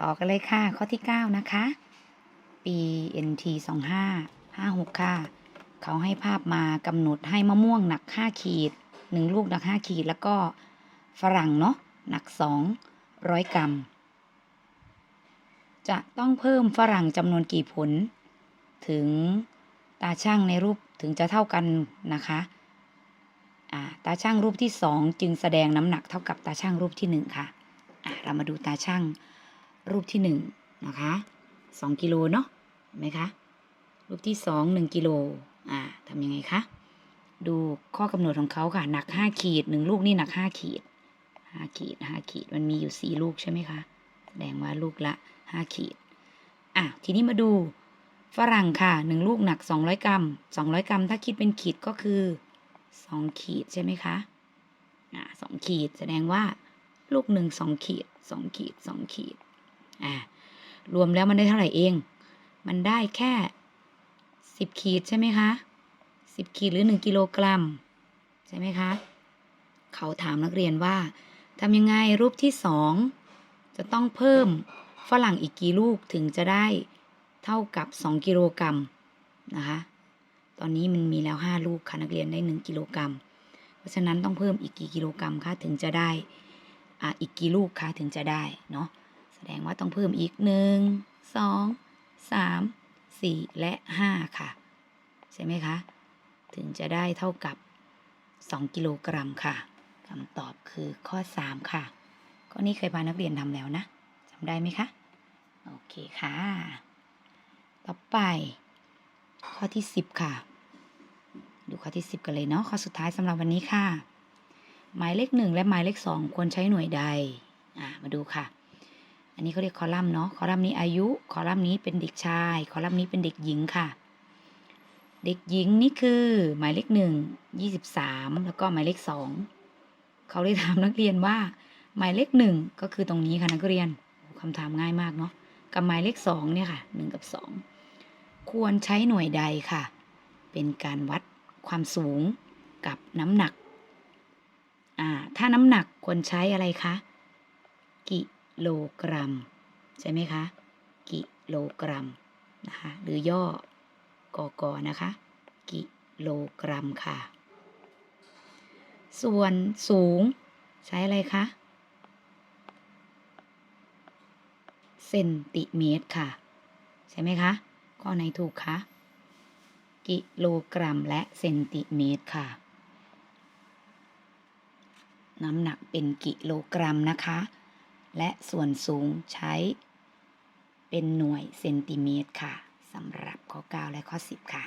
ต่อกันเลยค่ะ ข้อที่ 9 นะคะปี NT 25 56 ค่ะ เขาให้ภาพมากำหนดให้มะม่วงหนัก 5 ขีด 1 ลูกหนัก 5 ขีด แล้วก็ฝรั่งเนาะหนัก 200 กรัม จะต้องเพิ่มฝรั่งจำนวนกี่ผล ถึงตาช่างในรูปถึงจะเท่ากันนะคะตาช่างรูปที่ 2 จึงแสดงน้ำหนักเท่ากับตาช่างรูปที่ 1 ค่ะอ่าเรามาดูตาช่าง รูปที่ 1 นะคะ2กิโลเนาะเห็นไหมคะ รูปที่ 2 1กิโลอ่าทำยังไงคะ ดูข้อกำหนดของเขาค่ะ หนัก 5 ขีด 1 ลูกนี่หนัก 5 ขีด 5 ขีด 5 ขีด มันมีอยู่ 4 ลูกใช่ไหมคะแสดงว่าลูกละ 5 ขีด อะ ทีนี้มาดูฝรั่งค่ะ 1 ลูกหนัก 200 กรัม 200 กรัม ถ้าคิดเป็นขีดก็คือ 2 ขีดใช่ไหมคะอ่า2ขีด แสดงว่าลูกหนึ่ง2ขีด2ขีด2ขีด อ่ารวมแล้วมันได้เท่าไหร่เอง มันได้แค่10ขีดใช่ไหมคะ10ขีดหรือ1กิโลกรัมใช่ไหมคะ เขาถามนักเรียนว่าทำยังไงรูปที่2จะต้องเพิ่มฝรั่งอีกกี่ลูกถึงจะได้เท่ากับ 2 กิโลกรัมนะคะ ตอนนี้มันมีแล้ว 5 ลูกค่ะนักเรียนได้ 1 กิโลกรัม เพราะฉะนั้นต้องเพิ่มอีกกี่กิโลกรัมคะถึงจะได้อ่าอีกกี่ลูกคะถึงจะได้เนาะ แสดงว่าต้องเพิ่มอีก1 2 3 4และ5ค่ะ ใช่ไหมคะ ถึงจะได้เท่ากับ2กิโลกรัมค่ะคำตอบคือข้อ3ค่ะ ข้อนี้เคยพานักเรียนทำแล้วนะจำได้ไหมคะ โอเคค่ะ ต่อไป ข้อที่10ค่ะ ดูข้อที่10กันเลยเนาะ ข้อสุดท้ายสำหรับวันนี้ค่ะ หมายเลขหนึ่งและหมายเลขสองควรใช้หน่วยใด อ่า มาดูค่ะ อันนี้เขาเรียกคอลัมน์เนาะ คอลัมน์นี้อายุ คอลัมน์นี้เป็นเด็กชาย คอลัมน์นี้เป็นเด็กหญิงค่ะ เด็กหญิงนี่คือหมายเลขหนึ่งยี่สิบสามแล้วก็หมายเลขสองเขาได้ถามนักเรียนว่า หมายเลขหนึ่งก็คือตรงนี้ค่ะนักเรียนคำถามง่ายมากเนาะ กับหมายเลขสองเนี่ยค่ะหนึ่งกับสองควรใช้หน่วยใดค่ะ เป็นการวัดความสูงกับน้ำหนัก อ่า ถ้าน้ำหนักควรใช้อะไรคะ กิ โลกรัม ใช่ไหมคะ กิโลกรัมนะคะหรือย่อกกนะคะ กิโลกรัมค่ะ ส่วนสูง ใช้อะไรคะเซนติเมตรค่ะ ใช่ไหมคะข้อไหนถูกคะกิโลกรัมและเซนติเมตรค่ะ น้ำหนักเป็นกิโลกรัมนะคะ และส่วนสูงใช้ เป็นหน่วยเซนติเมตรค่ะสำหรับข้อ 9 และข้อ 10 ค่ะ